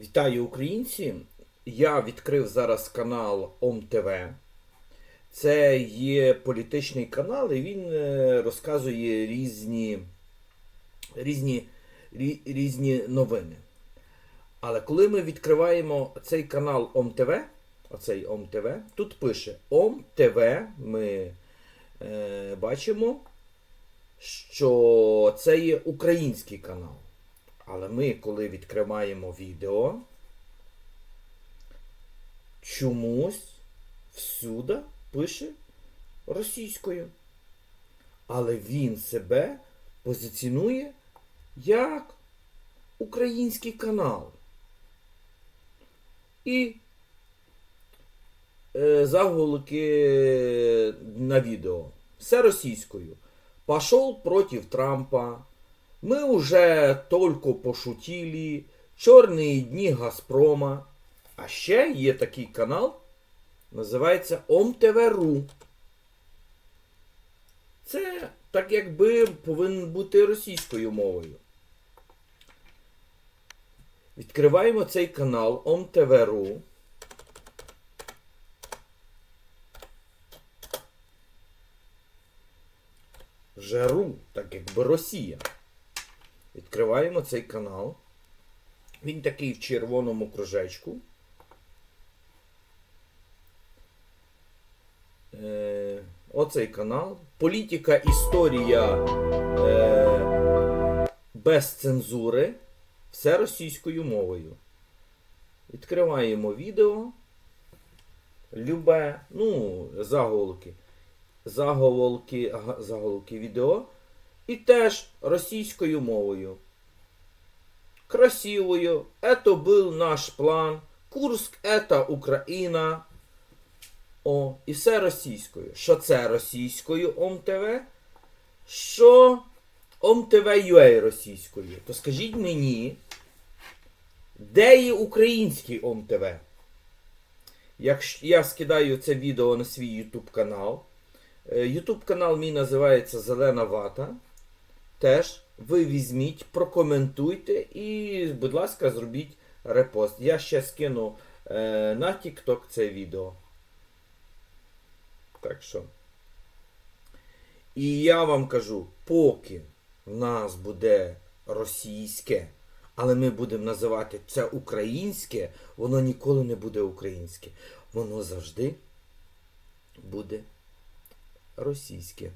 Вітаю українці! Я відкрив зараз канал ОМТВ. Це є політичний канал, і він е, розказує різні, різні, різні новини. Але коли ми відкриваємо цей канал ОМТВ, оцей ОМТВ, тут пише ОМТВ, ми е, бачимо, що це є український канал. Але ми, коли відкриваємо відео, чомусь всюди пише російською. Але він себе позиціонує як український канал. І е, заголовки на відео. Все російською. Пошел против Трампа. Мы уже только пошутили. Чорні дні Газпрома. А ще є такий канал, називається ОМТВ.ру. Це так якби повинен бути російською мовою. Відкриваємо цей канал ОМТВ.ру. Вже ру, так якби Росія. Відкриваємо цей канал. Він такий в червоному кружечку. Е, оцей канал. Політика, історія е, без цензури. Все російською мовою. Відкриваємо відео. Любе, ну, заголовки. Заголовки, заголовки відео. І теж російською мовою. Красивою. Это был наш план. Курск это Україна. О, і все російською. Що це російською ОМТВ? Що ОМТВ.UA російською? То скажіть мені, де є український ОМТВ? Якщо я скидаю це відео на свій YouTube канал. YouTube канал мій називається Зелена Вата. Теж ви візьміть, прокоментуйте і, будь ласка, зробіть репост. Я ще скину е, на TikTok це відео. Так що. І я вам кажу, поки в нас буде російське, але ми будемо називати це українське, воно ніколи не буде українське. Воно завжди буде російське.